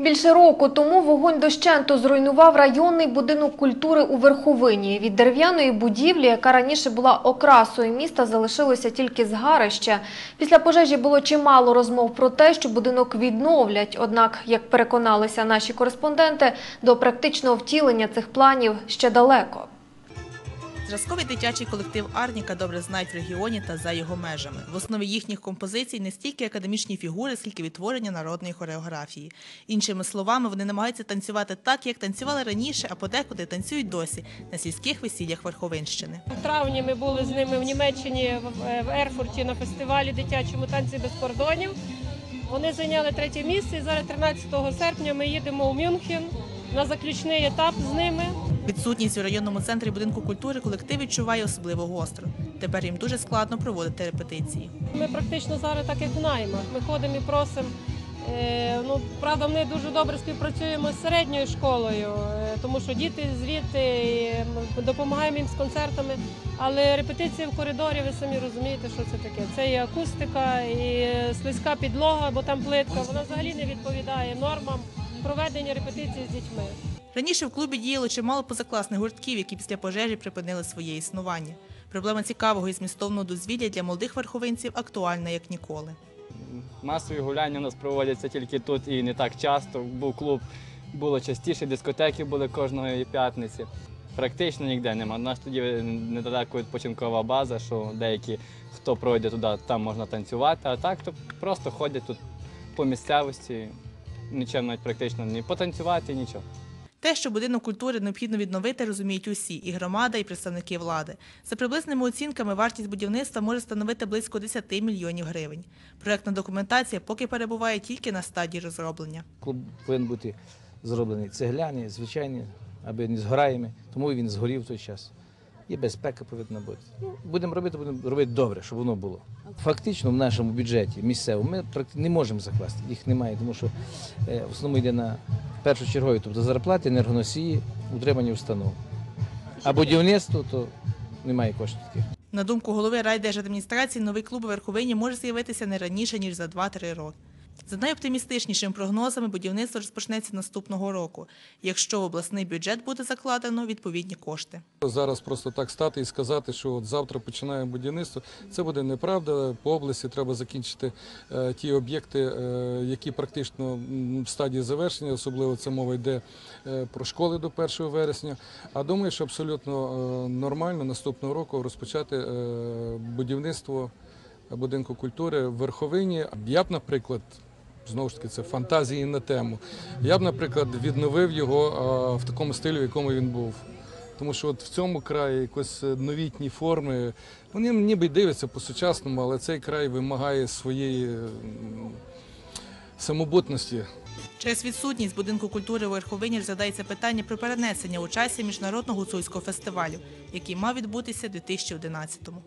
Більше року тому вогонь дощенту зруйнував районний будинок культури у Верховині. Від дерев'яної будівлі, яка раніше була окрасою міста, залишилося тільки згарище. Після пожежі було чимало розмов про те, що будинок відновлять. Однак, як переконалися наші кореспонденти, до практичного втілення цих планів ще далеко. Зразковий дитячий колектив Арніка добре знають в регіоні та за його межами. В основі їхніх композицій не стільки академічні фігури, скільки відтворення народної хореографії. Іншими словами, вони намагаються танцювати так, як танцювали раніше, а подекуди танцюють досі на сільських весіллях Верховинщини. В травні ми були з ними в Німеччині в Ерфурті на фестивалі дитячому танці без кордонів. Вони зайняли третє місце. І зараз 13 серпня ми їдемо у Мюнхен на заключний етап з ними. Відсутність у районному центрі будинку культури колектив відчуває особливо гостро. Тепер їм дуже складно проводити репетиції. Ми практично зараз так як наймах. Ми ходимо і просимо. Е, Ну, правда, ми дуже добре співпрацюємо з середньою школою, е, тому що діти звідти допомагаємо їм з концертами. Але репетиції в коридорі, ви самі розумієте, що це таке. Це і акустика, і слизька підлога, бо там плитка. Вона взагалі не відповідає нормам проведення репетицій з дітьми. Раніше в клубі діяло чимало позакласних гуртків, які після пожежі припинили своє існування. Проблема цікавого і змістовного дозвілля для молодих верховинців актуальна як ніколи. Масові гуляння у нас проводяться тільки тут і не так часто. Був клуб, було частіше, дискотеки були кожної п'ятниці. Практично ніде нема. У нас тоді недалеко відпочинкова база, що деякі, хто пройде туди, там можна танцювати, а так то просто ходять тут по місцевості, нічим навіть практично не потанцювати, нічого. Те, що будинок культури необхідно відновити, розуміють усі і громада, і представники влади. За приблизними оцінками, вартість будівництва може становити близько 10 мільйонів гривень. Проектна документація поки перебуває тільки на стадії розроблення. Клуб повинен бути зроблений цегляний, звичайний, аби не згораємо, тому він згорів в той час. І безпека повинна бути. Ну, будемо робити, будемо робити добре, щоб воно було. Фактично в нашому бюджеті місцевому ми не можемо закласти, їх немає, тому що е, в основному йде на першочергові, тобто зарплати, енергоносії, утримання установ. А будівництво то немає коштів таких. На думку голови райдержадміністрації, новий клуб у Верховині може з'явитися не раніше, ніж за 2-3 роки. За найоптимістичнішими прогнозами, будівництво розпочнеться наступного року, якщо в обласний бюджет буде закладено відповідні кошти. Зараз просто так стати і сказати, що от завтра починаємо будівництво. Це буде неправда. По області треба закінчити е, ті об'єкти, е, які практично в стадії завершення, особливо це мова йде е, про школи до 1 вересня. А думаю, що абсолютно нормально наступного року розпочати будівництво будинку культури в Верховині. Я б, наприклад. Знову ж таки, це фантазії на тему. Я б, наприклад, відновив його в такому стилі, в якому він був. Тому що от в цьому краї якось е, новітні форми, вони ніби дивляться по-сучасному, але цей край вимагає своєї самобутності. Через відсутність будинку культури у Верховині розглядається питання про перенесення у часі міжнародного гуцульського фестивалю, який мав відбутися у 2011-му.